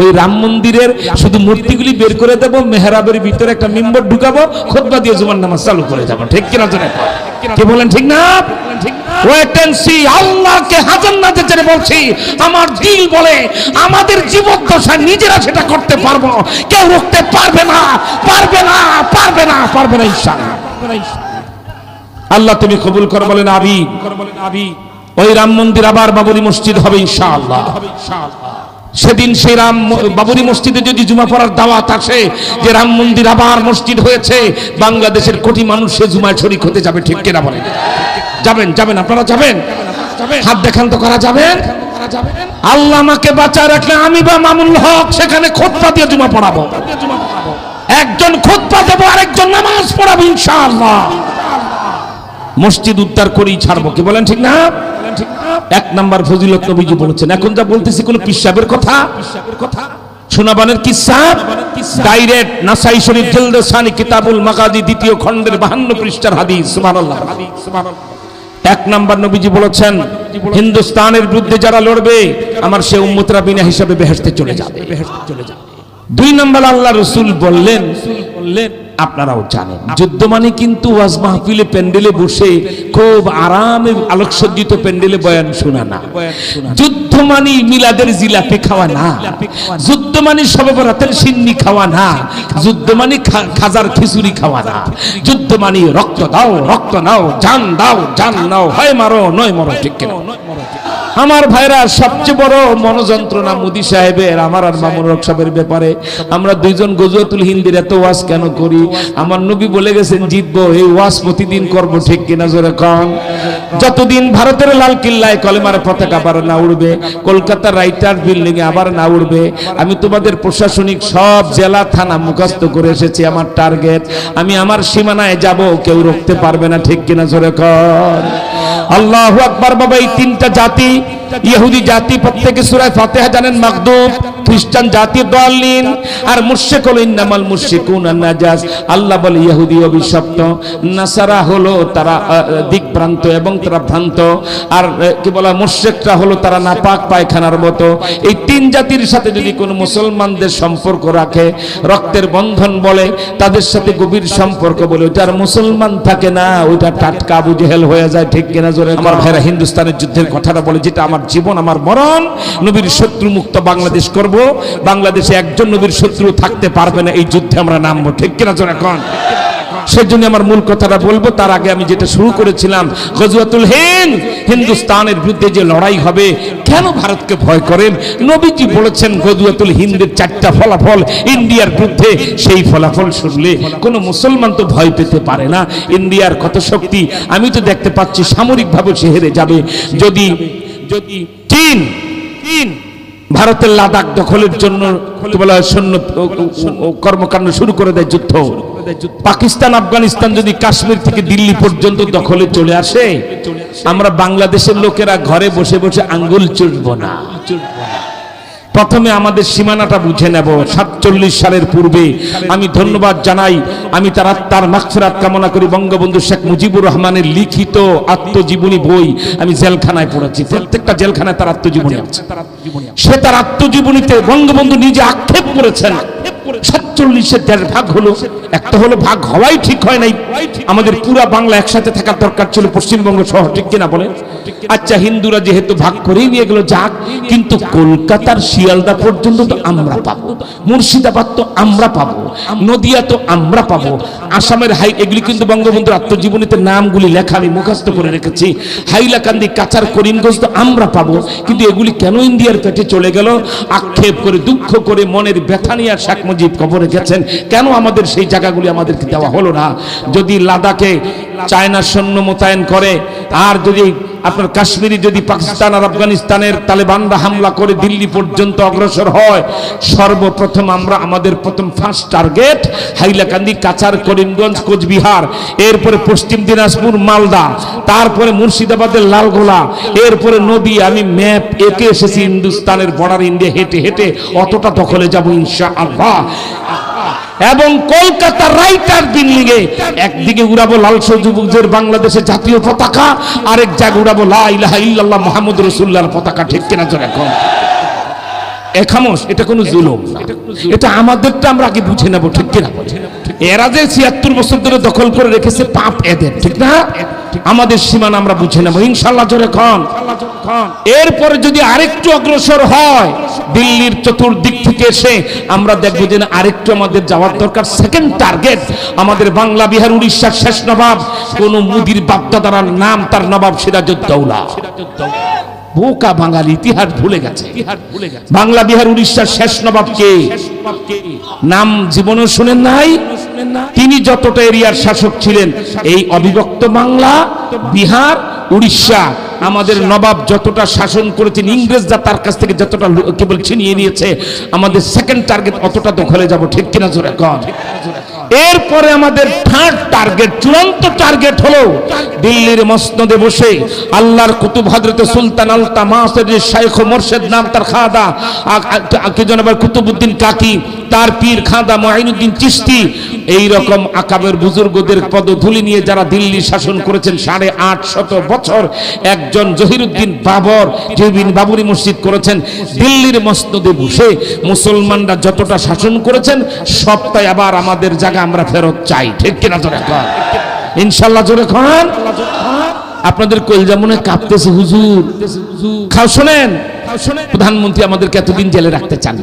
ওই রাম মন্দিরের শুধু মূর্তিগুলি বের করে দেব, মেহরাবের ভিতরে একটা মেম্বর ঢুকাবো, খোদবা দিয়ে জুমার নামাজ চালু করে যাব। ঠিক কিনা কর? কে বলেন ঠিক না? বলছি, আমার বলে, আমাদের নিজেরা সেটা করতে পারব। কেউ রুখতে পারবে না পারবে না পারবে না পারবে না ইনশাআল্লাহ। আল্লাহ তুমি কবুল কর, বলেন আবি ওই রাম মন্দির আবার বাবরি মসজিদ হবে ইনশাআল্লাহ। সেদিন সেই রাম বাবরি মসজিদে যদি জুমা পড়ার দাওয়াত আসে, যে রাম মন্দির আবার মসজিদ হয়েছে, বাংলাদেশের কোটি মানুষ সে জুমায় শরিক হতে যাবে, ঠিক কিনা বলেন? যাবেন যাবেন, আপনারা যাবেন? হাত দেখান তো করা যাবেন আল্লাহ আমাকে বাঁচায় রাখলে আমি বা মামুল হক সেখানে খোদবা দিয়ে জুমা পড়াবো। একজন খোদবা দেবো, আরেকজন নামাজ পড়াবো, ইনশাআল্লাহ। মসজিদ উদ্ধার করেই ছাড়বো, কি বলেন ঠিক না? এক নাম্বার ফজিলত নবীজি বলেছেন, এখন যা বলতেছি কোন পিসাবের কথা? সোনাবানের কিসা ডাইরেক্ট নাসাই শরীফ জেলদাসানি কিতাবুল মাগাজি দ্বিতীয় খণ্ডের বাহান্ন পৃষ্ঠার হাদিস, সুবহানাল্লাহ। এক নাম্বার নবীজি বলেছেন, হিন্দুস্তানের বিরুদ্ধে যারা লড়বে, আমার সে উম্মতরা বিনা হিসাবে বেহেশতে চলে যাবে। বেহেশতে চলে যাবে দুই নম্বর আল্লাহ রসুল বললেন বললেন আপনারাও জানেন। যুদ্ধ মানে কিন্তু ওয়াজ মাহফিলে প্যান্ডেলে বসে খুব আরামে আলোকসজ্জিত প্যান্ডেলে বয়ান শোনা না। যুদ্ধ মানে মিলাদের জিলাপি খাওয়া না। যুদ্ধ মানে সবে সিন্নি খাওয়া না। যুদ্ধ মানে খাজার খিচুড়ি খাওয়া না। যুদ্ধ মানে রক্ত দাও, রক্ত নাও, জান দাও, জান নাও, হয় মারো, নয় মরো, ঠিক কিনা? আমার ভাইরা সবচেয়ে বড় মনোযন্ত্রণা মুদি সাহেবের, আমার আর মামুন রক সাহেবের ব্যাপারে। আমরা দুইজন গজুয়াতুল হিন্দির এত ওয়াজ কেন করি? আমার নবী বলে গেছেন, জিতবো, এই ওয়াজ প্রতিদিন করব, ঠিক কিনা জোরে কন? যতদিন ভারতের লাল কিল্লায় কলেমার পতাকা আবার না উড়বে, কলকাতার রাইটার বিল্ডিং এ আবার না উড়বে, আমি তোমাদের প্রশাসনিক সব জেলা, থানা মুখস্থ করে এসেছি আমার টার্গেট। আমি আমার সীমানায় যাব, কেউ রুখতে পারবে না, ঠিক কিনা জোরে কর আল্লাহ আকবার বাবা এই তিনটা জাতি ইহুদি জাতি প্রত্যেকে সুরায় ফাতেহা জানেন মাগদুব। খ্রিস্টান জাতি দলিন আর মুশরিক হলো ইন্নামাল মুশরিকুন নাজাস। আল্লাহ বলে, ইহুদি অভিশপ্ত। নাসারা হলো তারা দিকভ্রান্ত এবং তারা ভ্রান্ত। আর কি বলা, মুশরিকরা হলো তারা নাপাক পায়খানার মতো। এই তিন জাতির সাথে যদি কোনো মুসলমানদের সম্পর্ক রাখে, রক্তের বন্ধন বলে, তাদের সাথে গভীর সম্পর্ক বলে, ওইটা আর মুসলমান থাকে না। ওইটা টাটকা আবু জেহেল হয়ে যায়, ঠিক কিনা জোরে আমার ভাইরা হিন্দুস্তানের যুদ্ধের কথাটা বলে, যেটা আমার জীবন, আমার মরণ, নবীর শত্রু মুক্ত বাংলাদেশ করব। বাংলাদেশে একজন নবীর শত্রু থাকতে পারবে না, এই যুদ্ধে আমরা নামবো। ঠিক কিনা জোরে এখন সেজন্য আমার মূল কথাটা বলব, তার আগে আমি যেটা শুরু করেছিলাম, গজওয়াতুল হিন্দ, হিন্দুস্তানের বিরুদ্ধে যে লড়াই হবে, কেন ভারতকে ভয় করেন? নবীজি বলেছেন, গজওয়াতুল হিন্দের চারটা ফলাফল ইন্ডিয়ার বিরুদ্ধে, সেই ফলাফল শুনলে কোনো মুসলমান তো ভয় পেতে পারে না। ইন্ডিয়ার কত শক্তি, আমি তো দেখতে পাচ্ছি, সামরিকভাবে সে হেরে যাবে। যদি যদি চীন চীন ভারতের লাদাখ দখলের জন্য বলা সৈন্য কর্মকাণ্ড শুরু করে দেয় যুদ্ধ। পাকিস্তান, আফগানিস্তান যদি কাশ্মীর থেকে দিল্লি পর্যন্ত দখলে চলে আসে, আমরা বাংলাদেশের লোকেরা ঘরে বসে বসে আঙ্গুল চুষব না। প্রথমে আমাদের সীমানাটা বুঝে নেব। সাতচল্লিশ সালের পূর্বে আমি ধন্যবাদ জানাই। আমি তার আত্মার মাগফিরাত কামনা করি। বঙ্গবন্ধু শেখ মুজিবুর রহমানের লিখিত আত্মজীবনী বই আমি জেলখানায় পড়েছি। প্রত্যেকটা জেলখানায় তার আত্মজীবনী আছে। সে তার আত্মজীবনীতে বঙ্গবন্ধু নিজে আক্ষেপ করেছেন। সাতচল্লিশের দেড় ভাগ হলো, একটা হলো ভাগ হওয়াই ঠিক হয় নাই। আমাদের পুরা বাংলা একসাথে থাকার দরকার ছিল পশ্চিমবঙ্গ শহর, ঠিক কিনা বলেন? আচ্ছা হিন্দুরা যেহেতু ভাগ করেই নিয়ে গেল, যাক, কিন্তু কলকাতার শিয়ালদা পর্যন্ত তো আমরা পাবো, মুর্শিদাবাদ তো আমরা পাবো, নদিয়া তো আমরা পাবো, আসামের হাই, এগুলি কিন্তু বঙ্গবন্ধুর আত্মজীবনীতে নামগুলি লেখা আমি মুখস্থ করে রেখেছি। হাইলাকান্দি কাচার করিমগঞ্জ তো আমরা পাবো, কিন্তু এগুলি কেন ইন্ডিয়ার পেটে চলে গেল? আক্ষেপ করে, দুঃখ করে, মনের ব্যথা নিয়ে আর শেখ মুজিব কবরে গেছেন কেন আমাদের সেই জায়গাগুলি আমাদেরকে দেওয়া হলো না? যদি লাদাখে চায়না সৈন্য মোতায়েন করে, আর যদি আপনার কাশ্মীরি যদি পাকিস্তান আর আফগানিস্তানের তালেবানরা হামলা করে দিল্লি পর্যন্ত অগ্রসর হয়, সর্বপ্রথম আমরা আমাদের প্রথম ফার্স্ট টার্গেট হাইলাকান্দি কাচার করিমগঞ্জ, কোচবিহার, এরপরে পশ্চিম দিনাজপুর, মালদা, তারপরে মুর্শিদাবাদের লালগোলা, এরপরে নদী আমি ম্যাপ এঁকে এসেছি হিন্দুস্তানের বর্ডার ইন্ডিয়া হেঁটে হেঁটে অতটা দখলে যাব ইনশা আল্লাহ এবং কলকাতা রাইটার এ একদিকে উড়াবো লাল সবুজের বাংলাদেশের জাতীয় পতাকা, আরেক জায়গায় উড়াবো লা ইলাহা ইল্লাল্লাহ মুহাম্মদ রাসূলুল্লাহর পতাকা, ঠিক কিনা জোর এখন? এখামোস এটা কোনো জুলুম এটা আমাদেরটা আমরা আগে বুঝে নেব, ঠিক কিনা? এরা যে ছিয়াত্তর বছর ধরে দখল করে রেখেছে পাপ এদের, ঠিক না? আমাদের সীমানা আমরা বুঝে নেব ইনশাল্লাহ জোরে খান এরপরে যদি আরেকটু অগ্রসর হয়, দিল্লির চতুর্দিক থেকে এসে আমরা দেখব যে আরেকটু আমাদের যাওয়ার দরকার। সেকেন্ড টার্গেট আমাদের বাংলা, বিহার, উড়িষ্যার শেষ নবাব, কোন মুদির বাপদাদার নাম, তার নবাব সিরাজউদ্দৌলা। বোকা বাঙালি ইতিহাস ভুলে গেছে। বাংলা বিহার উড়িষ্যার শেষ নবাব কে নাম জীবনে শুনেন নাই। তিনি যতটা এরিয়ার শাসক ছিলেন এই অবিভক্ত বাংলা বিহার উড়িষ্যা। আমাদের নবাব যতটা শাসন করেছেন ইংরেজরা তার কাছ থেকে যতটা কেবল ছিনিয়ে নিয়েছে আমাদের সেকেন্ড টার্গেট অতটা দখলে যাব ঠিক কিনা জোরে কন? এরপরে আমাদের থার্ড টার্গেট চূড়ান্ত টার্গেট হলো দিল্লির মসনদে বসে আল্লাহর কুতুব হযরত সুলতান আল তামাসের শাইখ মোরশেদ নাম তার খাদা কি জন আবার কুতুবউদ্দিন কাকি, তার পীর খাদা মঈনুদ্দিন চিশতি এই রকম আকাবের বুজুর্গদের পদধূলি নিয়ে যারা দিল্লি শাসন করেছেন সাড়ে আট শত বছর, একজন জহিরুদ্দিন বাবর জহিবিন বাবুরি মসজিদ করেছেন, দিল্লির মসনদে বসে মুসলমানরা যতটা শাসন করেছেন, সবটাই আবার আমাদের জায়গা আমরা ফেরত চাই। ঠিক কিনা জোরে ইনশাল্লাহ জোরে খান আপনাদের কলজা মনে কাঁপতেছে, হুজুর। খাও, শোনেন। প্রধানমন্ত্রী আমাদেরকে এতদিন জেলে রাখতে চান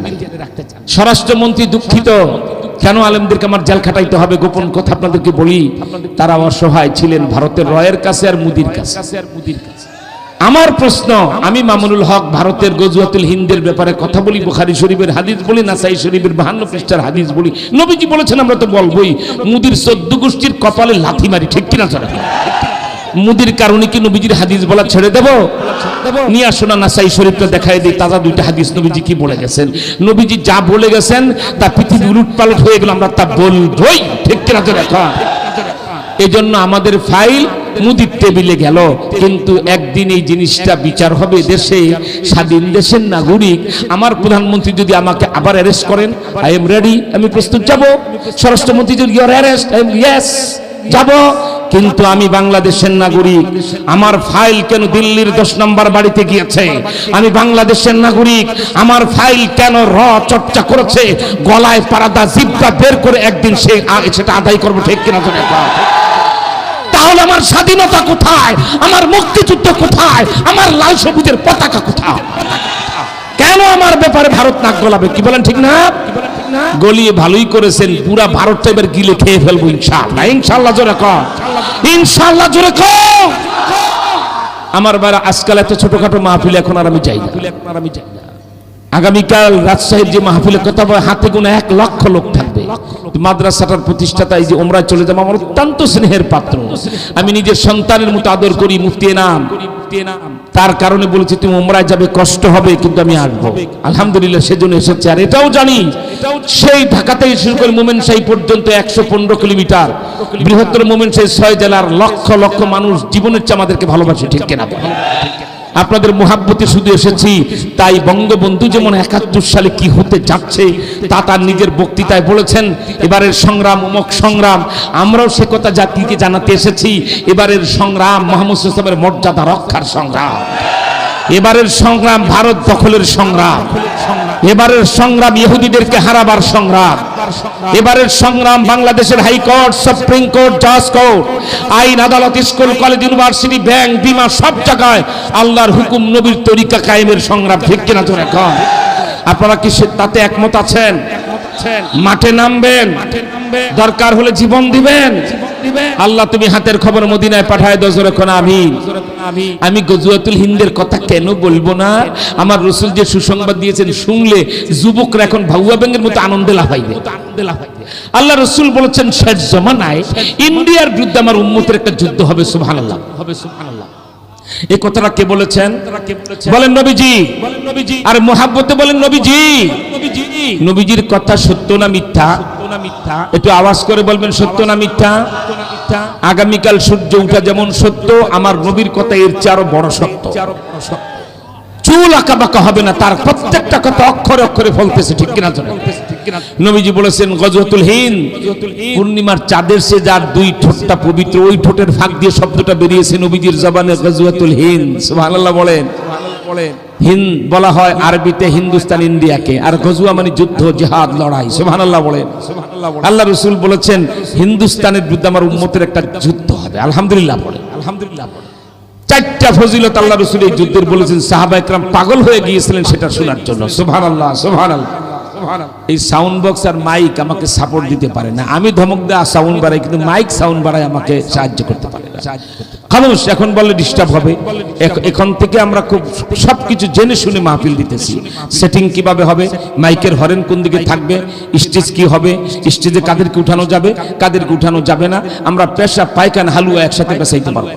স্বরাষ্ট্রমন্ত্রী দুঃখিত। কেন আলেমদেরকে আমার জেল খাটাইতে হবে? গোপন কথা আপনাদেরকে বলি। তারা অসহায় ছিলেন ভারতের রয়ের কাছে আর মুদির কাছে। আমার প্রশ্ন, আমি মামুনুল হক, ভারতের গজুয়াতুল হিন্দের ব্যাপারে কথা বলি, বুখারি শরীফের হাদিস বলি, নাসাই শরীফের বাহান্ন পৃষ্ঠার হাদিস বলি। নবীজি বলেছেন, আমরা তো বলবোই, মুদির চোদ্দ গোষ্ঠীর কপালে লাথি মারি, ঠিক কিনা চলে মুদির কারণে কি নবীজির হাদিস বলা ছেড়ে দেব? নিয়ে আসো না, নাসাই শরীফটা দেখাই দিই, তাজা দুইটা হাদিস নবীজি কি বলে গেছেন? নবীজি যা বলে গেছেন, তা পৃথিবী উলুট পালট হয়ে গেল, আমরা তা বলবই, ঠিক কিনা চলে এই জন্য আমাদের ফাইল মুদির টেবিলে গেল। কিন্তু একদিন এই জিনিসটা বিচার হবে দেশে, স্বাধীন দেশের নাগরিক। আমার প্রধানমন্ত্রী যদি আমাকে আবার অ্যারেস্ট করেন আই এম রেডি আমি প্রস্তুত যাব। স্বরাষ্ট্রমন্ত্রী যদি your arrest I am yes যাব। কিন্তু আমি বাংলাদেশের নাগরিক। আমার ফাইল কেন দিল্লির দশ নম্বর বাড়িতে গিয়েছে? আমি বাংলাদেশের নাগরিক। আমার ফাইল কেন র চর্চা করেছে? গলায় পারাদা জিব্বা বের করে একদিন সে সেটা আদায় করব ঠিক কিনা তাহলে আমার স্বাধীনতা কোথায়? আমার মুক্তিযুদ্ধ কোথায়? আমার লাল সবুজের পতাকা কোথায়? কেন আমার ব্যাপারে ভারত নাক গলাবে? কি বলেন ঠিক না? গলিয়ে ভালোই করেছেন, পুরা ভারতটা এবার গিলে খেয়ে ফেলব ইনশাল্লাহ ইনশাল্লাহ জোরে কর ইনশাল্লাহ জোরে কর আমার বারা আজকাল এত ছোটখাটো মাহফিল এখন আর আমি যাই না। আগামীকাল রাজশাহীর যে মাহফিলের কথা বলে, হাতে গোনা এক লক্ষ লোক থাকবে মাদ্রাসাটার প্রতিষ্ঠাতা এই যে ওমরায় চলে যাব, আমার অত্যন্ত স্নেহের পাত্র। আমি নিজের সন্তানের মতো আদর করি, মুফতি নাম তার কারণে বলেছি, তুমি ওমরায় যাবে, কষ্ট হবে, কিন্তু আমি আসব। আলহামদুলিল্লাহ, সেজন্য এসেছে। আর এটাও জানি, সেই ঢাকা থেকে শুরু করে মোমেন শাহী পর্যন্ত একশো পনেরো কিলোমিটার। বৃহত্তর মোমেন শাহী ছয় জেলার লক্ষ লক্ষ মানুষ জীবনের চেয়ে আমাদেরকে ভালোবাসে, ঠিক কেনা? আপনাদের মোহাব্বতে শুধু এসেছি, তাই বঙ্গবন্ধু যেমন একাত্তর সালে কি হতে যাচ্ছে তা তার নিজের বক্তৃতায় বলেছেন, এবারের সংগ্রাম অমক সংগ্রাম, আমরাও সে কথা জাতিকে জানাতে এসেছি, এবারের সংগ্রাম মোহাম্মদ ইসলামের মর্যাদা রক্ষার সংগ্রাম। এবারের সংগ্রাম ভারত দখলের সংগ্রাম। এবারের সংগ্রাম ইহুদিদেরকে হারাবার সংগ্রাম। এবারের সংগ্রাম বাংলাদেশের হাইকোর্ট, সুপ্রিম কোর্ট, জাজ কোর্ট, আইন, আদালত, স্কুল, কলেজ, ইউনিভার্সিটি, ব্যাংক, বিমা সব জায়গায় আল্লাহর হুকুম নবীর তরিকা কায়েমের সংগ্রাম, ঠিক কিনা তো এখন? আপনারা কি তাতে একমত আছেন? মাঠে নামবেন? দরকার হলে জীবন দিবেন। আল্লাহ তুমি হাতের খবর মদিনায় পাঠায় দজর এখন আমি। আমি। গজুয়াতুল হিন্দের কথা কেন বলব না? আমার রসুল যে সুসংবাদ দিয়েছেন শুনলে যুবকরা এখন ভাউয়া ব্যাঙের মতো আনন্দে লাফাইবে। আল্লাহ রসুল বলেছেন শেষ জমানায় ইন্ডিয়ার বিরুদ্ধে আমার উন্মতের একটা যুদ্ধ হবে সুবহানাল্লাহ। হবে সুবহানাল্লাহ। এই কথাটা কে বলেছেন? বলেন নবীজি। আর মোহাব্বতে বলেন নবীজি। নবীজির কথা সত্য না মিথ্যা? একটু আওয়াজ করে বলবেন সত্য না মিথ্যা? আগামীকাল সূর্য উঠা যেমন সত্য আমার নবীর কথা এর চেয়ে আরও বড় সত্য। চুল আঁকা বাঁকা হবে না তার প্রত্যেকটা কথা অক্ষরে অক্ষরে ফলতেছে ঠিক কিনা? নবীজি বলেছেন গজওয়াতুল হিন্দ। পূর্ণিমার চাঁদের সে যার দুই ঠোঁটটা পবিত্র ওই ঠোঁটের ফাঁক দিয়ে শব্দটা বেরিয়েছে নবীজির জবানে গজওয়াতুল হিন্দ। সুবহানাল্লাহ বলেন। হিন্দ বলা হয় আরবিতে হিন্দুস্তান ইন্ডিয়াকে আর গজুয়া মানে যুদ্ধ জেহাদ লড়াই সুবহানাল্লাহ বলেন। আল্লাহ রসুল বলেছেন হিন্দুস্তানের বিরুদ্ধে আমার উম্মতের একটা যুদ্ধ হবে। আলহামদুলিল্লাহ বলেন। আলহামদুলিল্লাহ বলেন। চারটা ফজিলত আল্লাহ রসুল এই যুদ্ধের বলেছেন সাহাবা একরাম পাগল হয়ে গিয়েছিলেন সেটা শোনার জন্য। সুবহানাল্লাহ সুবহানাল্লাহ। এই সাউন্ড বক্স আর মাইক আমাকে সাপোর্ট দিতে পারে না। আমি ধমক দেওয়া সাউন্ড বাড়াই কিন্তু মাইক সাউন্ড বাড়ায় আমাকে সাহায্য করতে পারে। খামোশ এখন বললে ডিস্টার্ব হবে। এখন থেকে আমরা খুব সবকিছু জেনে শুনে মাহফিল দিতেছি। সেটিং কীভাবে হবে? মাইকের হরেন কোন দিকে থাকবে? স্টেজ কি হবে? স্টেজে কাদেরকে উঠানো যাবে? কাদেরকে উঠানো যাবে না? আমরা পেশা পায়খানা হালুয়া একসাথে পেশাইতে পারব।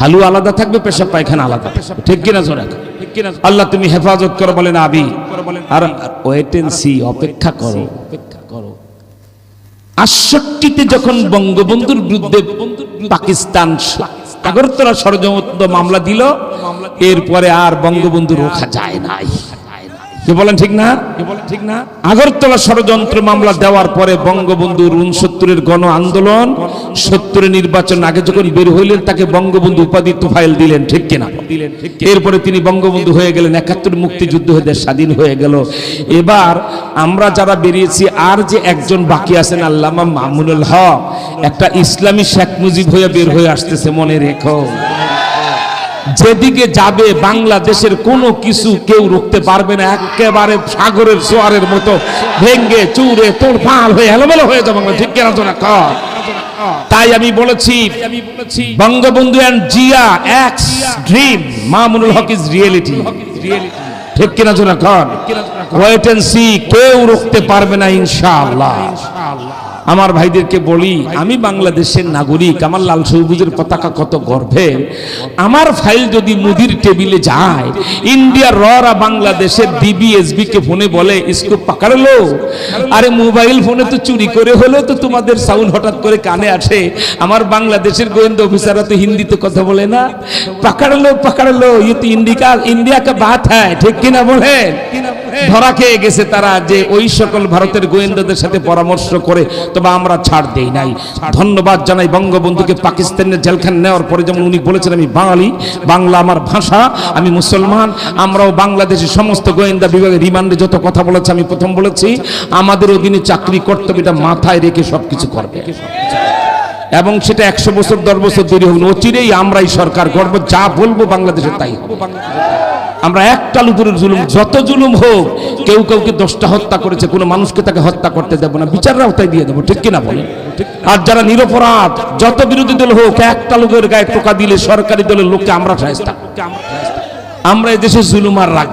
হালুয়া আলাদা থাকবে পেশা পায়খানা আলাদা। ঠিক কিনা জোরে? আল্লাহ তুমি হেফাজত করো বলেন আবি আর ওয়েট এন্ড সি অপেক্ষা করো। অপেক্ষা করো। আটষট্টিতে যখন বঙ্গবন্ধুর বিরুদ্ধে পাকিস্তান আগরতলা ষড়যন্ত্র মামলা দিল এরপরে আর বঙ্গবন্ধু রোখা যায় নাই। কি বলেন ঠিক না? ঠিক না? আগরতলা ষড়যন্ত্র মামলা দেওয়ার পরে বঙ্গবন্ধুর উনসত্তরের গণ আন্দোলন সত্তরের নির্বাচন আগে যখন বের হইলেন তাকে বঙ্গবন্ধু উপাধি তোফাইল দিলেন ঠিক কিনা? দিলেন এরপরে তিনি বঙ্গবন্ধু হয়ে গেলেন একাত্তর মুক্তিযুদ্ধ হয়ে দেশ স্বাধীন হয়ে গেল। এবার আমরা যারা বেরিয়েছি আর যে একজন বাকি আছেন আল্লামা মামুনুল হক একটা ইসলামী শেখ মুজিব হয়ে বের হয়ে আসতেছে মনে রেখো। যেদিকে যাবে বাংলাদেশের কোনো কিছু কেউ রুখতে পারবে না, একেবারে সাগরের সোয়ারের মতো ভেঙ্গে চুরে তোড়ফাল হয়ে এলোমেলো হয়ে যাবে ঠিক কেনা না কর। তাই আমি বলেছি, Bangabandhu and Zia ex dream Mamunul Haque is reality ঠিক কিনা জোনা কর। ওয়েট এন্ড সি কেউ রুখতে পারবে না ইনশাআল্লাহ। আমার ভাইদেরকে বলি, আমি বাংলাদেশের নাগরিক, আমার লাল সবুজের পতাকা কত গর্বের আমার ফাইল যদি মুদির টেবিলে যায়, ইন্ডিয়ার ররা বাংলাদেশের ডিবিএসবি কে ফোনে বলে ইসকো পাকাড়লো আরে মোবাইল ফোনে তো চুরি করে হলেও তো তোমাদের সাউন্ড হঠাৎ করে কানে আসে। আমার বাংলাদেশের গোয়েন্দা অফিসাররা তো হিন্দিতে কথা বলে না। পাকাড়লো পাকাড়লো ইয়ে তো ইন্ডিকা ইন্ডিয়া কা বাত হ্যায় ঠিক কিনা বলেন? ধরা খেয়ে গেছে তারা যে ওই সকল ভারতের গোয়েন্দাদের সাথে পরামর্শ করে তবে আমরা ছাড় দেই নাই। ধন্যবাদ জানাই বঙ্গবন্ধুকে পাকিস্তানের জেলখান নেওয়ার পরে যেমন উনি বলেছেন আমি বাঙালি বাংলা আমার ভাষা আমি মুসলমান আমরাও বাংলাদেশের সমস্ত গোয়েন্দা বিভাগের রিমান্ডে যত কথা বলেছে আমি প্রথম বলেছি আমাদের অধীনে চাকরি করতে হবে এটা মাথায় রেখে সবকিছু করবে। এবং সেটা একশো বছর, দশ বছর দেরি হোক অচিরেই আমরাই সরকার করব যা বলব বাংলাদেশে তাই আমরা একটাল উপরের জুলুম, যত জুলুম হোক, কেউ কাউকে দশটা হত্যা করেছে, কোনো মানুষকে তাকে হত্যা করতে দেবো না। বিচারের আওতায় দিয়ে দেবো, ঠিক কিনা বলে আর যারা নিরপরাধ, যত বিরোধী দল হোক, একটা লোকের গায়ে টোকা দিলে সরকারি দলের লোককে আমরা সাহেস্তা আমরা এদেশে জুলুম আর রাখব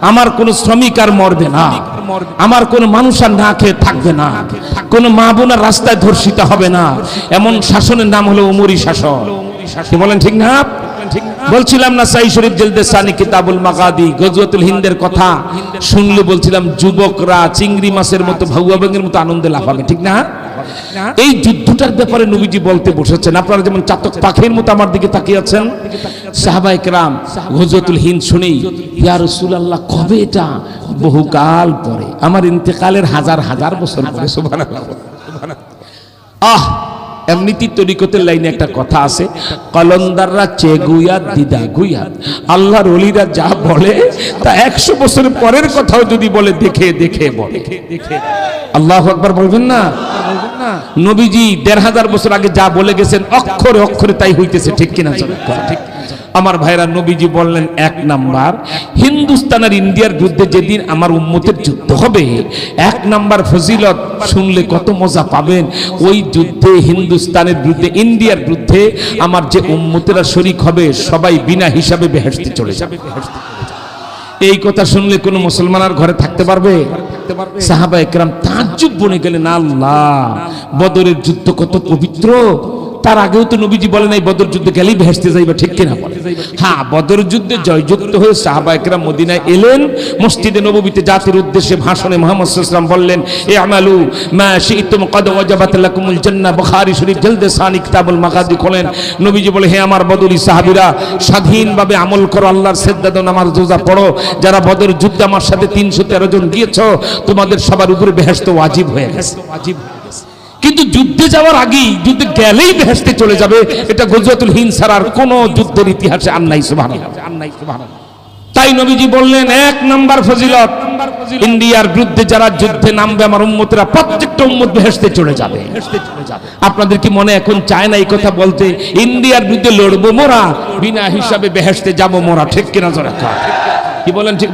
আমার কোন শ্রমিক আর মরবে না। আমার কোন মানুষ আর না খেয়ে থাকবে না। কোন মা বোনার রাস্তায় ধর্ষিত হবে না। এমন শাসনের নাম হলো উমরি শাসন। বলেন ঠিক না? বলছিলাম না সাই শরীফ জেলদে সানি কিতাবুল মাগাদি, গজওয়াতুল হিন্দের কথা। শুনলে বলছিলাম, যুবকরা চিংড়ি মাছের মতো ভাউয়া ব্যাঙের মতো আনন্দে লাফাবে, ঠিক না? এই যুদ্ধটার ব্যাপারে নবীজি বলতে বসেছেন। আপনারা যেমন চাতক পাখির মতো আমার দিকে তাকিয়ে আছেন সাহাবাই কেরাম, গজওয়াতুল হিন্দ শুনেই, ইয়া রাসূলুল্লাহ, কবে এটা? বহুকাল পরে, আমার ইন্তেকালের হাজার হাজার বছর পরে সুবহানাল্লাহ। আহ! এমনিতেই তরিকতের লাইনে একটা কথা আছে কলন্দাররা চেগুয়া দিদা গুয়া। আল্লাহর অলিরা যা বলে তা একশো বছর পরের কথাও যদি বলে, দেখে দেখে বলে। আল্লাহ একবার বলবেন না? নবীজি দেড় হাজার বছর আগে যা বলে গেছেন, অক্ষরে অক্ষরে তাই হইতেছে, ঠিক কিনা আমার ভাইরা নবীজি বললেন, এক নাম্বার হিন্দুস্তান আর ইন্ডিয়ার যুদ্ধে যেদিন আমার উম্মতের যুদ্ধ হবে, এক নাম্বার ফজিলত শুনলে কত মজা পাবেন, ওই যুদ্ধে, হিন্দুস্তানের বিরুদ্ধে ইন্ডিয়ার বিরুদ্ধে আমার যে উম্মতেরা শরিক হবে, সবাই বিনা হিসাবে বেহেস্তে চলে যাবে। এই কথা শুনলে কোন মুসলমান আর ঘরে থাকতে পারবে? সাহাবা একরাম তাজ্জুব বনে গেলেন, আল্লাহ, বদরের যুদ্ধ কত পবিত্র। তার আগেও তো নবীজি বলে নাই, বদর যুদ্ধে গেলেই ভেসতে যাইবা, ঠিক কিনা বলে? হ্যাঁ বদর যুদ্ধে জয়যুক্ত হয়ে সাহাবা একরাম মদিনায় এলেন, মসজিদে নববীতে জাতির উদ্দেশ্যে ভাষণে মোহাম্মদ সাল্লাম বললেন, এ আমালু মা শিইতুম কদ ওয়াজাবাত লাকুমুল জান্নাহ বুখারী শরীফ জলদে সানি কিতাবুল মাগাদি খোলেন। নবীজি বলে, হে আমার বদরি সাহাবীরা, স্বাধীনভাবে আমল করো, আল্লাহর সেজদা নামাজ রোজা পড়ো। যারা বদর যুদ্ধে আমার সাথে তিনশো তেরো জন গিয়েছো, তোমাদের সবার উপরে বেহেশত ওয়াজিব হয়ে গেছে। ওয়াজিব। কিন্তু যুদ্ধে যাওয়ার আগেই, যুদ্ধে গেলেই বেহেস্তে চলে যাবে, এটা গুজরাতুল হিন্দ ছাড়ার কোন যুদ্ধের ইতিহাসে আর নাই, সুবহানাল্লাহ। নাই সুবহানাল্লাহ তাই নবীজি বললেন, এক নাম্বার ফজিলত, ইন্ডিয়ার বিরুদ্ধে যারা যুদ্ধে নামবে, আমার উম্মতেরা প্রত্যেকটা উম্মত বেহেশতে চলে যাবে। আপনাদের কি মনে এখন চায় না এই কথা বলতে? ইন্ডিয়ার বিরুদ্ধে লড়বো মোরা, বিনা হিসাবে বেহেশতে যাব মোরা, ঠিক কিনা জোরে। কি বলেন ঠিক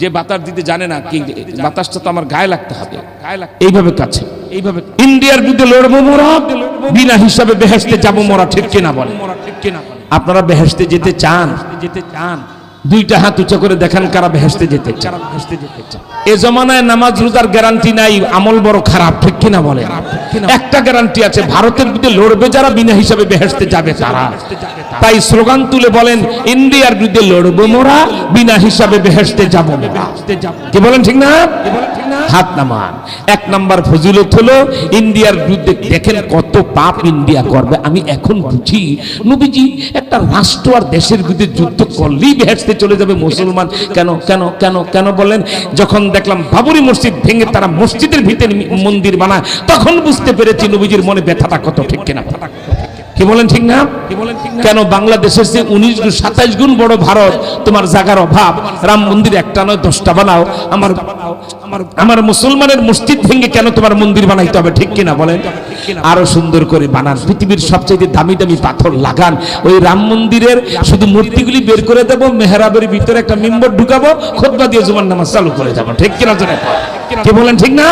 যে বাতাস দিতে জানে না কি বাতাসটা তো আমার গায়ে লাগতে হবে। এইভাবে কাছে। এইভাবে ইন্ডিয়ার বিরুদ্ধে লড়বো মোরা বিনা হিসাবে বেহেশতে যাব মোরা ঠিক কিনা বলে আপনারা বেহেশতে যেতে চান? যেতে চান। দুইটা হাত উঁচু করে দেখান কারা বেহেশতে যেতে এ জমানায় নামাজ রোজার গ্যারান্টি নাই আমল বড় খারাপ ঠিক কিনা বলে একটা গ্যারান্টি আছে ভারতের বিরুদ্ধে লড়বে যারা বিনা হিসাবে বেহেশতে যাবে তারা। তাই স্লোগান তুলে বলেন, ইন্ডিয়ার বিরুদ্ধে লড়বো মোরা, বিনা হিসাবে বেহেশতে যাব কি বলেন ঠিক না? হাত নামান। এক নাম্বার ফজিলত হলো, ইন্ডিয়ার বিরুদ্ধে দেখেন কত পাপ ইন্ডিয়া করবে। আমি এখন বুঝি, নবীজি একটা রাষ্ট্র আর দেশের বিরুদ্ধে যুদ্ধ করলেই বেহেশতে চলে যাবে মুসলমান। কেন কেন কেন কেন বলেন? যখন দেখলাম বাবরি মসজিদ ভেঙে তারা মসজিদের ভিতরে মন্দির বানায়, তখন বুঝতে পেরেছি নবীজির মনে ব্যথাটা কত, ঠিক কিনা? কি বলেন ঠিক না? কেন বাংলাদেশের যে উনিশ গুণ সাতাইশ গুণ বড় ভারত? তোমার জাগার অভাব। রাম মন্দির একটা নয় দশটা বানাও। আমার আমার মুসলমানের মসজিদ ভেঙে কেন তোমার মন্দির বানাইতে হবে? ঠিক কিনা বলেন? আরও সুন্দর করে বানান। পৃথিবীর সবচেয়ে দামি দামি পাথর লাগান। ওই রাম মন্দিরের শুধু মূর্তিগুলি বের করে দেবো মেহরাবের ভিতরে একটা মেম্বর ঢুকাবো খোদবা দিয়ে জুমার নামাজ চালু করে যাব। ঠিক কিনা জনে কে বলেন ঠিক না?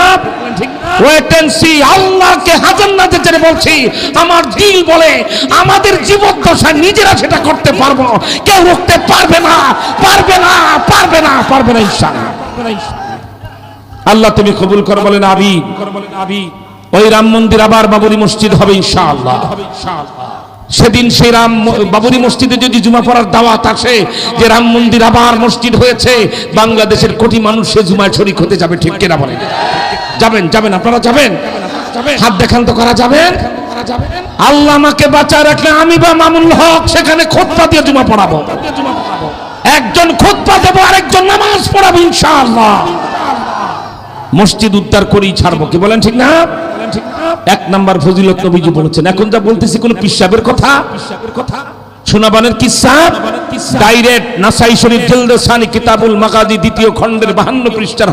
নিজেরা সেটা করতে পারব। কেউ পারবে না পারবে না পারবে না পারবে না ইনশাআল্লাহ। আল্লাহ তুমি কবুল কর বলেন আবি ওই রাম মন্দির আবার বাবরি মসজিদ হবে ইনশাআল্লাহ। সেদিন সেই রাম বাবরি মসজিদে যদি জুমা পড়ার দাওয়াত আসে, যে রাম মন্দির আবার মসজিদ হয়েছে, বাংলাদেশের কোটি মানুষ সে জুমায় শরিক হতে যাবে, ঠিক কিনা বলেন? যাবেন যাবেন, আপনারা যাবেন? হাত দেখান তো করা যাবেন আল্লাহ আমাকে বাঁচায় রাখলে আমি বা মামুল হক সেখানে খোদপা দিয়ে জুমা পড়াবো। একজন খোদপা দেবো, আরেকজন নামাজ পড়াবো, ইনশাআল্লাহ। মসজিদ উদ্ধার করেই ছাড়বো, কি বলেন ঠিক না? এক নাম্বার ফজিলত নবীজি বলেছেন, এখন যা বলতেছি কোন পিসাবের কথা। সোনাবানের কিসা, ডাইরেক্ট নাসাই শরীফ কিতাবুল মাগাজি দ্বিতীয় খণ্ডের বাহান্ন পৃষ্ঠার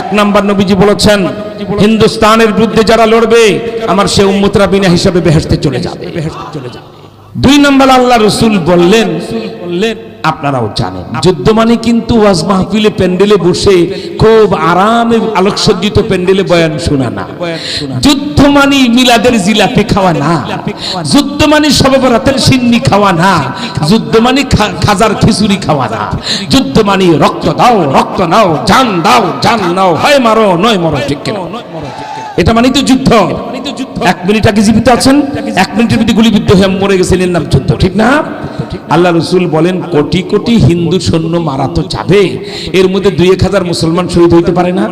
এক নাম্বার নবীজি বলেছেন, হিন্দুস্তানের বিরুদ্ধে যারা লড়বে, আমার সে উম্মতরা বিনা হিসাবে বেহেশতে চলে যাবে। দুই নম্বর আল্লাহ রসুল বললেন বললেন আপনারাও জানেন। যুদ্ধ মানে কিন্তু ওয়াজ মাহফিলে প্যান্ডেলে বসে খুব আরামে আলোকসজ্জিত প্যান্ডেলে বয়ান শোনা না। যুদ্ধ মানে মিলাদের জিলাপি খাওয়া না। যুদ্ধ মানে সবে বরাতের সিন্নি খাওয়া না। যুদ্ধ মানে খাজার খিচুড়ি খাওয়া না। যুদ্ধ মানে রক্ত দাও রক্ত নাও জান দাও জান নাও হয় মারো নয় মরো ঠিক কিনা? এটা মানে তো যুদ্ধ। এক মিনিট আগে জীবিত আছেন? এক মিনিটের মধ্যে গুলিবিদ্ধ হয়ে মরে গেছেন এর নাম যুদ্ধ ঠিক না? আল্লাহ রসুল বলেন, কোটি কোটি হিন্দু সৈন্য মারা তো যাবে। এর মধ্যে দুই এক হাজার মুসলমান শহীদ হইতে পারে না।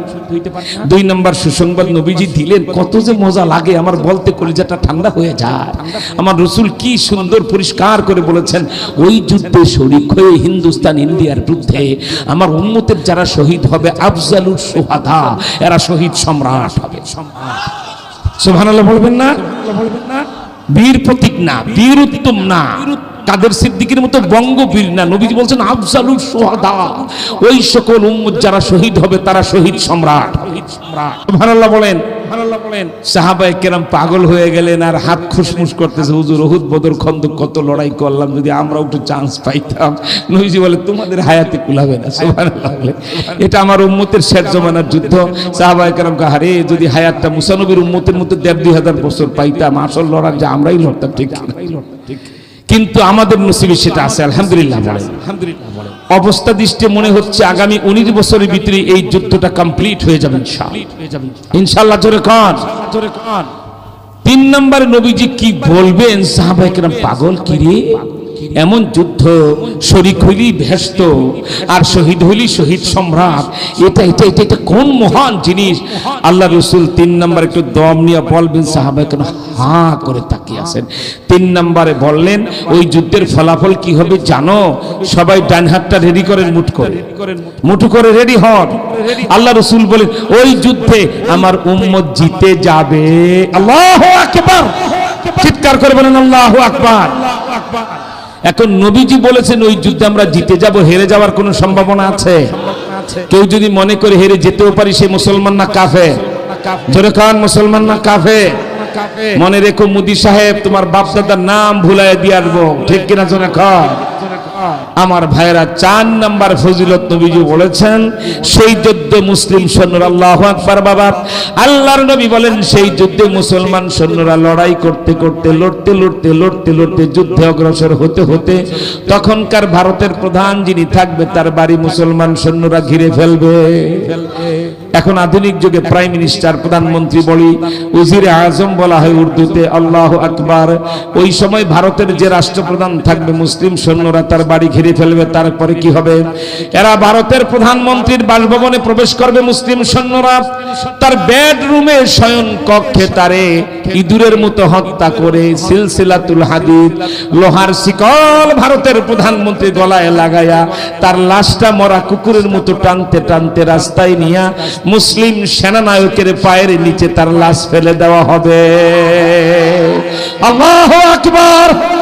দুই নম্বর সুসংবাদ নবীজি দিলেন, কত যে মজা লাগে, আমার বলতে কলিজাটা ঠান্ডা হয়ে যায়। আমার রসুল কি সুন্দর পরিষ্কার করে বলেছেন, ওই যুদ্ধে শরিক হয়ে হিন্দুস্তান ইন্ডিয়ার বিরুদ্ধে আমার উম্মতের যারা শহীদ হবে, আফজালুর সোহাদা, এরা শহীদ সম্রাট হবে, সম্রাট। সোভানাল্লাহ বলবেন না বলবেন না? বীর প্রতীক না বীরুত্তম না। কাদের সিদ্দিকের মতো বঙ্গবীর না? নবীজি বলছেন আফজালুর সোহাদা। ওই সকল উম্মত যারা শহীদ হবে, তারা শহীদ সম্রাট। সুবহানাল্লাহ বলেন বলেন কেরাম পাগল হয়ে গেলেন আর হাত খুশমুশ করতেছে, হুজুর, ওহুদ, বদর, খন্দক, কত লড়াই করলাম, যদি আমরাও একটু চান্স পাইতাম। নবীজি বলে, তোমাদের হায়াতে কুলাবে না এটা আমার উম্মতের শেষ জমানার যুদ্ধ। সাহাবায়ে কেরাম হারে যদি হায়াতটা মুসানবীর উম্মতের মতো দেড় দুই হাজার বছর পাইতাম, আসল লড়ার যে আমরাই লড়তাম, ঠিক লড়তাম ঠিক কিন্তু আমাদের নসিবে সেটা আছে আলহামদুলিল্লাহ বলেন অবস্থা দৃষ্টি মনে হচ্ছে আগামী উনিশ বছরের ভিতরে এই যুদ্ধটা কমপ্লিট হয়ে যাবে ইনশাল্লাহ জোরে কান। তিন নম্বরে নবীজি কি বলবেন? সাহাবাহিক পাগল কি রে? এমন যুদ্ধ, শরিক হইলি ভেস্ত, আর শহীদ হইলি শহীদ সম্রাট। এটা এটা এটা এটা কোন মহান জিনিস? আল্লাহ রসুল তিন নম্বর একটু দম নিয়ে বলবেন সাহাবাই কেন হা করে তাকিয়ে আছেন। তিন নম্বরে বললেন, ওই যুদ্ধের ফলাফল কি হবে জানো? সবাই ডান হাতটা রেডি করেন মুঠ করে। মুঠু করে রেডি হন। আল্লাহ রসুল বলেন, ওই যুদ্ধে আমার উম্মত জিতে যাবে। আল্লাহ আকবার। চিৎকার করে বলেন, আল্লাহ আকবার। এখন নবীজি বলেছেন, ওই যুদ্ধে আমরা জিতে যাব, হেরে যাওয়ার কোনো সম্ভাবনা আছে? কেউ যদি মনে করে হেরে যেতেও পারি, সে মুসলমান না কাফে? ধরে খান মুসলমান না কাফে? মনে রেখো মুদি সাহেব, তোমার বাপ দাদার নাম ভুলাই দিয়ে আসব। ঠিক কিনা জোরে খান আমার ভাইরা চার নাম্বার ফজিলত নবীজি বলেছেন, সেই যুদ্ধে মুসলিম সৈন্যরা আল্লাহ আকবার বাবা। আল্লাহর নবী বলেন, সেই যুদ্ধে মুসলমান সৈন্যরা লড়াই করতে করতে, লড়তে লড়তে লড়তে লড়তে যুদ্ধে অগ্রসর হতে হতে, তখনকার ভারতের প্রধান যিনি থাকবে, তার বাড়ি মুসলমান সৈন্যরা ঘিরে ফেলবে। এখন আধুনিক যুগে প্রাইম মিনিস্টার প্রধানমন্ত্রী বলি, উজিরে আজম বলা হয় উর্দুতে, আল্লাহ আকবার। ওই সময় ভারতের যে রাষ্ট্রপ্রধান থাকবে, মুসলিম সৈন্যরা তার বাড়ি ঘিরে ফেলবে, তারপরে কি হবে? এরা ভারতের প্রধানমন্ত্রীর বাসভবনে প্রবেশ করবে, মুসলিম সৈন্যরা। তার বেডরুমে শয়ন কক্ষে তারে ইঁদুরের মতো হত্যা করে সিলসিলাতুল হাদিদ, লোহার শিকল ভারতের প্রধানমন্ত্রী গলায় লাগায়া, তার লাশটা মরা কুকুরের মতো টানতে টানতে রাস্তায় নিয়া মুসলিম সেনানায়কের পায়ের নিচে তার লাশ ফেলে দেওয়া হবে। আল্লাহ আকবার!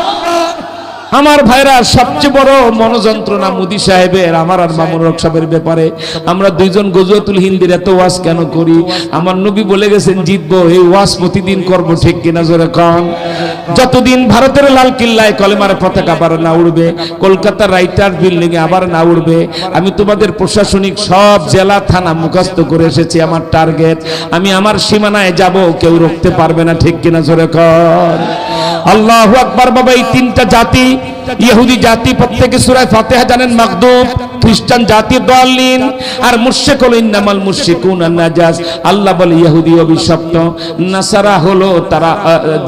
আমার ভাইরা সবচেয়ে বড় মনোযন্ত্রণা মুদি সাহেবের, আমার আর মামুন রক সাহেবের ব্যাপারে। আমরা দুইজন গজুয়াতুল হিন্দির এত ওয়াজ কেন করি? আমার নবী বলে গেছেন, জিতবো, এই ওয়াজ প্রতিদিন করব, ঠিক কিনা জোরে কন? যতদিন ভারতের লাল কিল্লায় কলেমার পতাকা আবার না উড়বে, কলকাতার রাইটার বিল্ডিং এ আবার না উড়বে, আমি তোমাদের প্রশাসনিক সব জেলা, থানা মুখস্থ করে এসেছি আমার টার্গেট। আমি আমার সীমানায় যাব, কেউ রুখতে পারবে না, ঠিক কিনা জোরে কন? আল্লাহ আকবার বাবা এই তিনটা জাতি ইহুদি জাতি প্রত্যেকে সুরায় ফাতেহা জানেন মাগদুব। খ্রিস্টান জাতি দলিন আর মুশরিক হলো ইন্নামাল মুশরিকুন নাজাস আল্লাহ বলে, ইহুদি অভিশপ্ত। নাসারা হলো তারা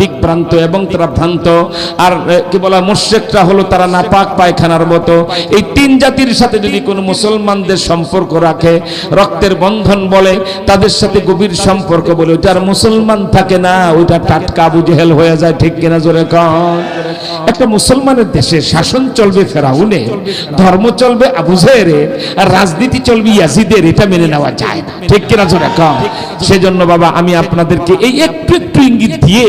দিকভ্রান্ত এবং তারা ভ্রান্ত। আর কি বলা মুশরিকরা হলো তারা নাপাক পায়খানার মতো। এই তিন জাতির সাথে যদি কোনো মুসলমানদের সম্পর্ক রাখে, রক্তের বন্ধন বলে, তাদের সাথে গভীর সম্পর্ক বলে, ওইটা আর মুসলমান থাকে না, ওইটা টাটকা আবু জেহেল হয়ে যায়, ঠিক কিনা জোরে কন? একটা মুসলমানের দেশে শাসন চলবে ফেরাউনে ধর্ম চলবে আবু জেহেলের রাজনীতি চলবে ইয়াজিদের এটা মেনে নেওয়া যায় না। ঠিক কিনা জোরে কন সেজন্য বাবা আমি আপনাদেরকে এই একটু একটু ইঙ্গিত দিয়ে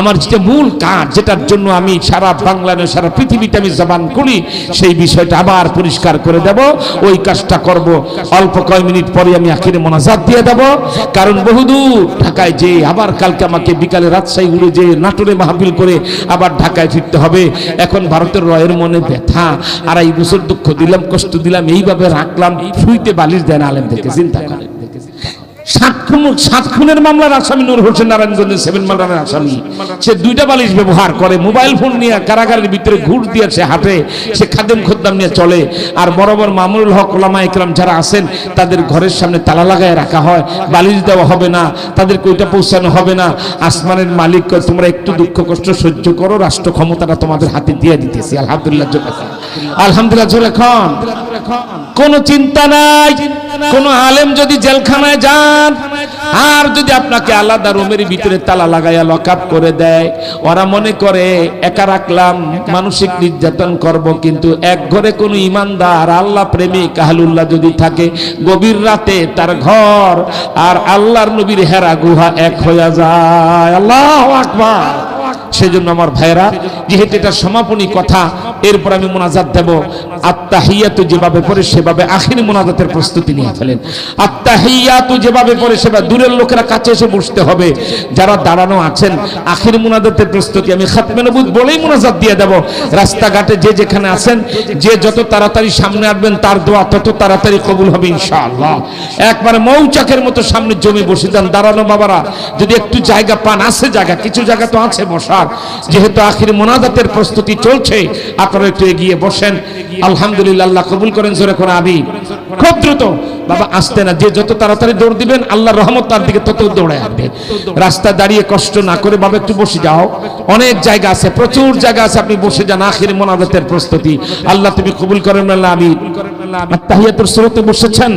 আমার যেটা মূল কাজ যেটার জন্য আমি সারা বাংলা নয়, সারা পৃথিবীতে আমি জবান করি সেই বিষয়টা আবার পরিষ্কার করে দেব। ওই কাজটা করব। অল্প কয় মিনিট পরে আমি আখিরে মোনাজাত দিয়ে দেব। কারণ বহুদূর ঢাকায় যে আবার কালকে আমাকে বিকালে রাজশাহী উড়ে যে নাটোরে মাহফিল করে আবার ঢাকায় ফিরতে হবে। এখন ভারতের রয়ের মনে ব্যথা। আড়াই বছর দুঃখ দিলাম কষ্ট দিলাম। এইভাবে রাখলাম শুইতে বালিশ দেন আলেমদেরকে চিন্তা করেন তাদের ঘরের সামনে তালা লাগায় রাখা হয়, বালিশ দেওয়া হবে না, তাদেরকে ওইটা পৌঁছানো হবে না। আসমানের মালিক তোমরা একটু দুঃখ কষ্ট সহ্য করো, রাষ্ট্র ক্ষমতাটা তোমাদের হাতে দিয়ে দিতেছি, আলহামদুলিল্লাহ আলহামদুলিল্লাহ, জোরে খান কোনো চিন্তা নাই। কোন আলেম যদি জেলখানায় যান আর যদি আপনাকে আলাদা রুমের ভিতরে তালা লাগাইয়া লক আপ করে দেয় ওরা মনে করে একা রাখলাম মানসিক নির্যাতন করব কিন্তু এক ঘরে কোনো ইমানদার আল্লাহ প্রেমিক আহলুল্লাহ যদি থাকে গভীর রাতে তার ঘর আর আল্লাহর নবীর হেরা গুহা এক হয়ে যায়। আল্লাহ আকবার। সেজন্য আমার ভাইরা যেহেতু এটা সমাপনী কথা, এরপর আমি মোনাজাত দেব। আত্মাহিয়াতু যেভাবে পড়ে সেভাবে আখির মোনাজাতের প্রস্তুতি নিয়ে ফেলেন। আত্মাহিয়াতু যেভাবে পড়ে সেভাবে দূরের লোকেরা কাছে এসে বসতে হবে। যারা দাঁড়ানো আছেন, আখির মোনাজাতের প্রস্তুতি আমি খাতমে নবুত বলেই মোনাজাত দিয়ে দেব। রাস্তাঘাটে যে যেখানে আছেন, যে যত তাড়াতাড়ি সামনে আসবেন, তার দোয়া তত তাড়াতাড়ি কবুল হবে ইনশাআল্লাহ। একবারে মৌচাকের মতো সামনে জমি বসে যান। দাঁড়ানো বাবারা, যদি একটু জায়গা পান, আছে জায়গা, কিছু জায়গা তো আছে বসার যেহেতু আখির মোনাজাতের প্রস্তুতি চলছে, আপনারা একটু এগিয়ে বসেন। আলহামদুলিল্লাহ, আল্লাহ কবুল করেন, জোরে করে আবি খুব দ্রুত। বাবা, আসতে না, যে যত তাড়াতাড়ি দৌড় দিবেন, আল্লাহর রহমত তার দিকে তত দৌড়ে আসবে। রাস্তায় দাঁড়িয়ে কষ্ট না করে বাবা, একটু বসে যাও। অনেক জায়গা আছে, প্রচুর জায়গা আছে, আপনি বসে যান আখির মোনাজাতের প্রস্তুতি। আল্লাহ তুমি কবুল করেন, আল্লাহ আমি তাহিয়াতুর সুরতে বসেছেন।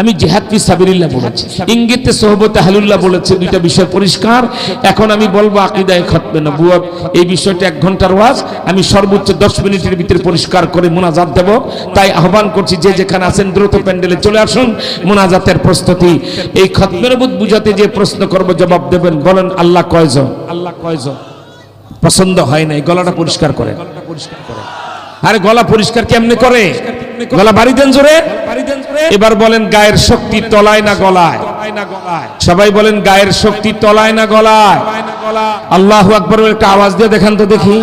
আমি জিহাদ ফি সাবিলিল্লাহ বলেছি। ইঙ্গিতে সোহবতে হালুল্লাহ বলেছে দুইটা বিষয় পরিষ্কার। এখন আমি বলব আকিদায় খতমে নবুয়ত এই বিষয়টা এক ঘণ্টার ওয়াজ। আমি সর্বোচ্চ দশ মিনিটের ভিতরে পরিষ্কার করে মোনাজাত দেব। তাই আহ্বান করছি যে যেখানে আছেন দ্রুত প্যান্ডেলে চলে আসুন। মোনাজাতের প্রস্তুতি। এই খতমে নবুত বুঝাতে যে প্রশ্ন করব জবাব দেবেন বলেন আল্লাহ কয়জন? আল্লাহ কয়জন? পছন্দ হয় নাই গলাটা পরিষ্কার করে আরে গলা পরিষ্কার কেমনে করে? গলা বাড়ি দেন জোরে। এবার বলেন গায়ের শক্তি তলায় না গলায়? সবাই বলেন গায়ের শক্তি তলায় না গলায়? আল্লাহ আকবর একটা আওয়াজ দিয়ে দেখান তো দেখি।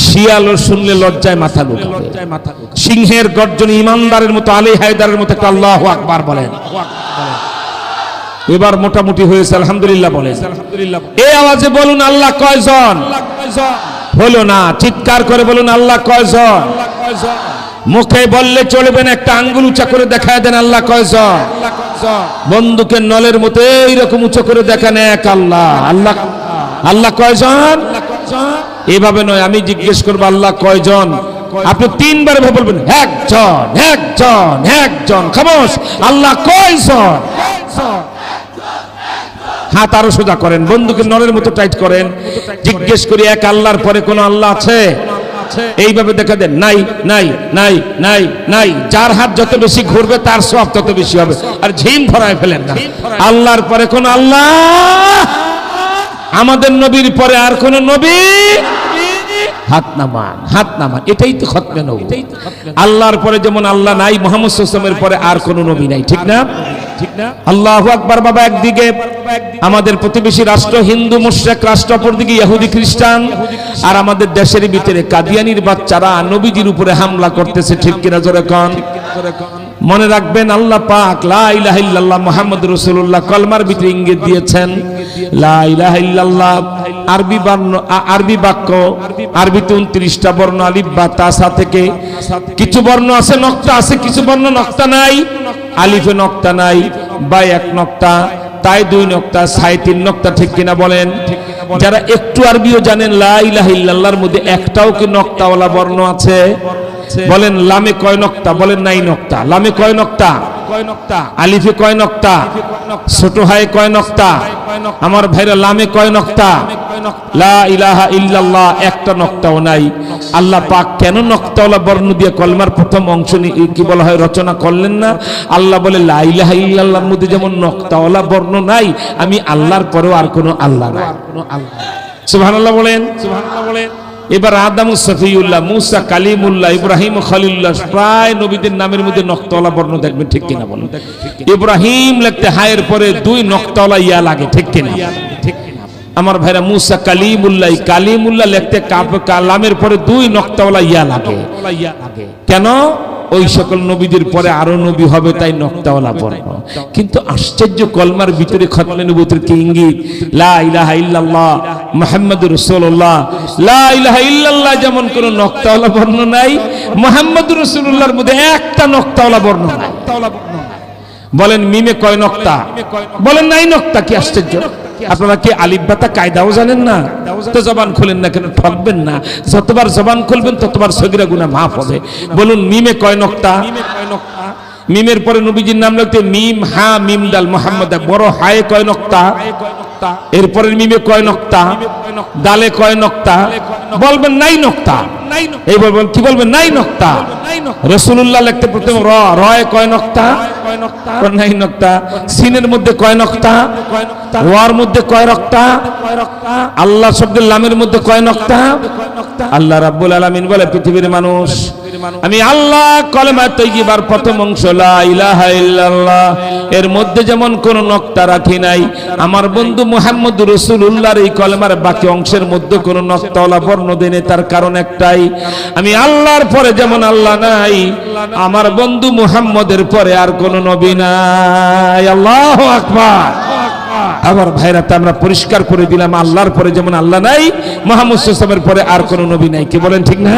শিয়ালও শুনলে লজ্জায় মাথা লুকাবে সিংহের গর্জন ইমানদারের মতো আলী হায়দারের মতো একটা আল্লাহ আকবার বলেন। এবার মোটামুটি হয়েছে আলহামদুলিল্লাহ বলেন। এই আওয়াজে বলুন আল্লাহ কয়জন? হলো না, চিৎকার করে বলুন, আল্লাহ কয়জন? মুখে বললে চলবেন একটা আঙ্গুল উঁচা করে দেখায় দেন, আল্লাহ কয়জন? বন্দুকের নলের মতো এইরকম উঁচু করে দেখান, এক আল্লাহ। আল্লাহ আল্লাহ কয়জন? এভাবে নয়, আমি জিজ্ঞেস করব, আল্লাহ কয়জন? আপনি তিনবার এভাবে বলবেন, একজন একজন একজন। খামোশ, আল্লাহ কয়জন? হাত আরও সোজা করেন বন্ধুকে নলের মতো টাইট করেন। জিজ্ঞেস করি এক আল্লাহর পরে কোন আল্লাহ আছে? এইভাবে দেখা দেন নাই নাই নাই নাই নাই। যার হাত যত বেশি ঘুরবে তার সব তত বেশি হবে। আর ঝিম ধরায় ফেলেন না। আল্লাহর পরে কোন আল্লাহ? আমাদের নবীর পরে আর কোন নবী? হাত নামান হাত নামান এটাই তো খতমে নবী। আল্লাহর পরে যেমন আল্লাহ নাই মোহাম্মদ সাল্লামের পরে আর কোন নবী নাই ঠিক না? ঠিক না? আল্লাহ আকবার বাবা একদিকে আমাদের প্রতিবেশী রাষ্ট্র হিন্দু মুশরিক রাষ্ট্র অপরদিকে ইহুদি খ্রিস্টান আর আমাদের দেশের ভিতরে কাদিয়ানির বাচ্চারা নবীজির উপরে হামলা করতেছে ঠিক কিনা জোরে কন? মনে রাখবেন, আল্লাহ পাক লা ইলাহা ইল্লাল্লাহ মুহাম্মদ রাসূলুল্লাহ কলমার ভিতরে ইঙ্গিত দিয়েছেন। লা ইলাহা ইল্লাল্লাহ, আরবি বর্ণ আরবি বাক্য, আরবিতে 29টা বর্ণ, আলিফ বা তাসা থেকে কিছু বর্ণ আছে, নক্তা আছে, কিছু বর্ণ নক্তা নাই। আলিফে নক্তা নাই বা এক নক্তা, তাই দুই নক্তা, সাই তিন নক্তা, ঠিক কিনা বলেন? যারা একটু আরবিও জানেন, লা ইলাহা ইল্লাল্লাহর মধ্যে একটাও কি নক্তাওয়ালা বর্ণ আছে? বলেন লামে কয় নক্তা? বলেন নাই নক্তা। লামে কয় নক্তা? আলিফে কয় নক্তা? ছোট কয় নক্তা? আমার ভাইরা লামে কয় নক্তা? লা ইলাহা ইল্লাল্লাহ একটা নক্তাও নাই। আল্লাহ পাক কেন নক্তাওয়ালা বর্ণ দিয়ে কলমার প্রথম অংশ কি বলা হয় রচনা করলেন না? আল্লাহ বলে লা ইলাহা ইল্লাল্লাহর মধ্যে যেমন নক্তাওয়ালা বর্ণ নাই আমি আল্লাহর পরেও আর কোনো আল্লাহ নাই। সুবহানাল্লাহ বলেন। সুবহানাল্লাহ বলেন। এবার আদাম সফিউল্লাহ, মুসা কালিমুল্লাহ, ইব্রাহিম খালিল্লাহ প্রায় নবীদের নামের মধ্যে নকতলা বর্ণ দেখবেন, ঠিক কিনা বলুন? ইব্রাহিম লিখতে হায়ের পরে দুই নকতলা ইয়া লাগে, ঠিক কিনা? আমার ভাইরা মুসা কালিমুল্লাহ কালিমুল্লাহ লিখতে কালামের পরে দুই নকতলা ইয়া লাগে। কেন? ওই সকল নবীদের পরে আরও নবী হবে, তাই নক্তাওয়ালা বর্ণ। কিন্তু আশ্চর্য কলমার ভিতরে খতমে নবুতের কি ইঙ্গিত? লা ইলাহা যেমন কোন নক্তাওয়ালা বর্ণ নাই, মুহাম্মাদুর রাসূলুল্লাহর মধ্যে একটা নক্তাওয়ালা বর্ণ বলেন, মিমে কয় নক্তা? বলেন, নাই নক্তা, কি আশ্চর্য। আপনারা কি আলিফ বাতা কায়দাও জানেন না? তো জবান খুলেন না কেন? ঠকবেন না। যতবার জবান খুলবেন ততবার সগিরা গুনা মাফ হবে। বলুন মিমে কয় নক্তা? মিমের পরে নবীজির নাম লিখতে মিম, হা, মিম, ডাল, মোহাম্মদ। বড় হায়ে কয় নক্তা, এরপরের মিমে কয় নক্তা দালে কয় নক্তা, বলবেন নাই নক্তা। এই বলবেন কি বলবেন? নাই নক্তা। রসুল্লাহ লিখতে প্রথম র, রয় কয় নক্তা নাই নক্তা। সিনের মধ্যে কয় নক্তা, ওয়ার মধ্যে কয় রক্তা, আল্লাহ শব্দের লামের মধ্যে কয় নক্তা। আল্লাহ রাব্বুল আলামিন বলে পৃথিবীর মানুষ আমি আল্লাহ কলেমা তৈবার প্রথম অংশ ইলাহা এর মধ্যে যেমন কোন নক্তা রাখি নাই, আমার বন্ধু মুহাম্মদ রাসূলুল্লাহর এই কলেমার বাকি অংশের মধ্যে কোন নক্তাওয়ালা বর্ণ দেনে তার কারণ একটাই। আমি আল্লাহর পরে যেমন আল্লাহ নাই, আমার বন্ধু মুহাম্মদের পরে আর কোন নবী নাই। আল্লাহ আকবার। আবার ভাইরা, তা আমরা পরিষ্কার করে দিলাম, আল্লাহর পরে যেমন আল্লাহ নাই, মোহাম্মদ পরে আর কোন নবী নাই। কি বলেন ঠিক না?